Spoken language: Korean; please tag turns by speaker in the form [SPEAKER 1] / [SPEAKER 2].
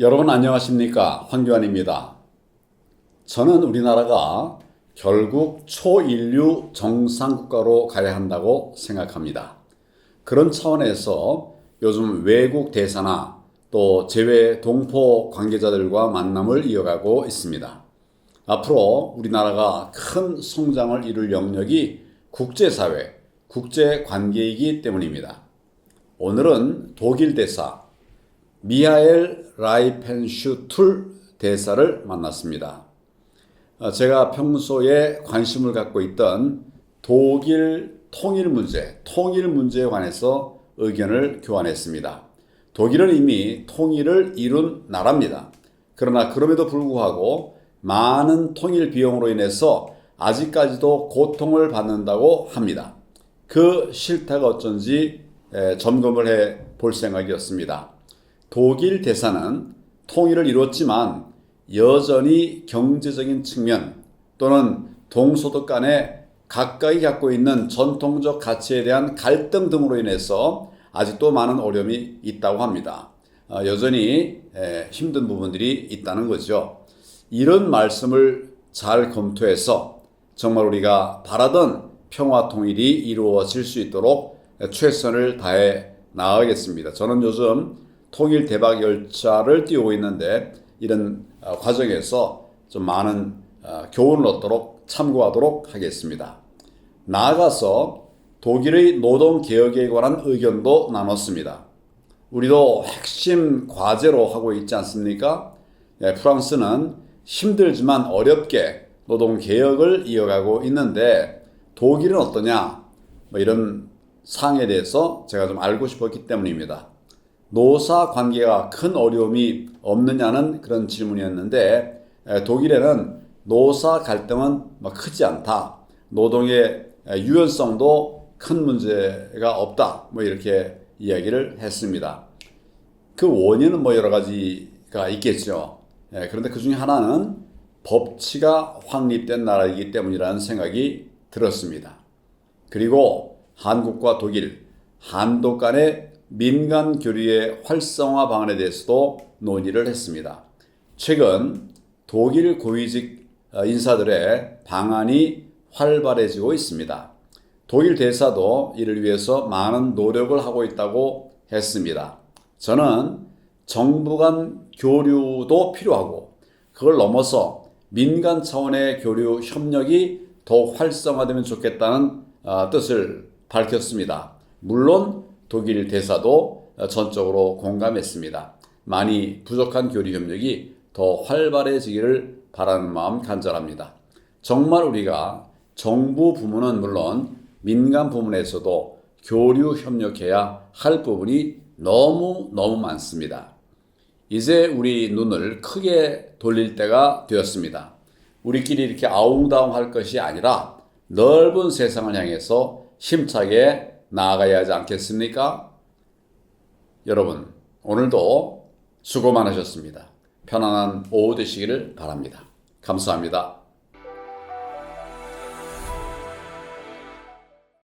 [SPEAKER 1] 여러분 안녕하십니까 황교안입니다. 저는 우리나라가 결국 초인류 정상국가로 가야 한다고 생각합니다. 그런 차원에서 요즘 외국 대사나 또 제외 동포 관계자들과 만남을 이어가고 있습니다. 앞으로 우리나라가 큰 성장을 이룰 영역이 국제사회, 국제관계이기 때문입니다. 오늘은 독일 대사 미하엘 라이펜슈툴 대사를 만났습니다. 어, 제가 평소에 관심을 갖고 있던 독일 통일 문제, 통일 문제에 관해서 의견을 교환했습니다. 독일은 이미 통일을 이룬 나라입니다. 그러나 그럼에도 불구하고 많은 통일 비용으로 인해서 아직까지도 고통을 받는다고 합니다. 그 실태가 어쩐지 에, 점검을 해 볼 생각이었습니다. 독일 대사는 통일을 이뤘지만 여전히 경제적인 측면 또는 동소득 간에 각각이 갖고 있는 전통적 가치에 대한 갈등 등으로 인해서 아직도 많은 어려움이 있다고 합니다. 어, 여전히 에, 힘든 부분들이 있다는 거죠. 이런 말씀을 잘 검토해서 정말 우리가 바라던 평화 통일이 이루어질 수 있도록 최선을 다해 나가겠습니다. 저는 요즘 통일 대박 열차를 띄우고 있는데 이런 어, 과정에서 좀 많은 어, 교훈을 얻도록 참고하도록 하겠습니다. 나아가서 독일의 노동 개혁에 관한 의견도 나눴습니다. 우리도 핵심 과제로 하고 있지 않습니까? 예, 프랑스는 힘들지만 어렵게 노동 개혁을 이어가고 있는데 독일은 어떠냐? 뭐 이런 사항에 대해서 제가 좀 알고 싶었기 때문입니다. 노사 관계가 큰 어려움이 없느냐는 그런 질문이었는데 에, 독일에는 노사 갈등은 뭐 크지 않다. 노동의 에, 유연성도 큰 문제가 없다. 뭐 이렇게 이야기를 했습니다. 그 원인은 뭐 여러 가지가 있겠죠. 예, 그런데 그 중에 하나는 법치가 확립된 나라이기 때문이라는 생각이 들었습니다. 그리고 한국과 독일, 한도 간의 민간 교류의 활성화 방안에 대해서도 논의를 했습니다. 최근 독일 고위직 어, 인사들의 방안이 활발해지고 있습니다. 독일 대사도 이를 위해서 많은 노력을 하고 있다고 했습니다. 저는 정부 간 교류도 필요하고 그걸 넘어서 민간 차원의 교류 협력이 더욱 활성화되면 좋겠다는 어, 뜻을 밝혔습니다. 물론 독일 대사도 전적으로 공감했습니다. 많이 부족한 교류 협력이 더 활발해지기를 바라는 마음 간절합니다. 정말 우리가 정부 부문은 물론 민간 부문에서도 교류 협력해야 할 부분이 너무 너무 많습니다. 이제 우리 눈을 크게 돌릴 때가 되었습니다. 우리끼리 이렇게 아웅다웅 할 것이 아니라 넓은 세상을 향해서 힘차게 나아가야 하지 않겠습니까? 여러분, 오늘도 수고 많으셨습니다. 편안한 오후 되시기를 바랍니다. 감사합니다.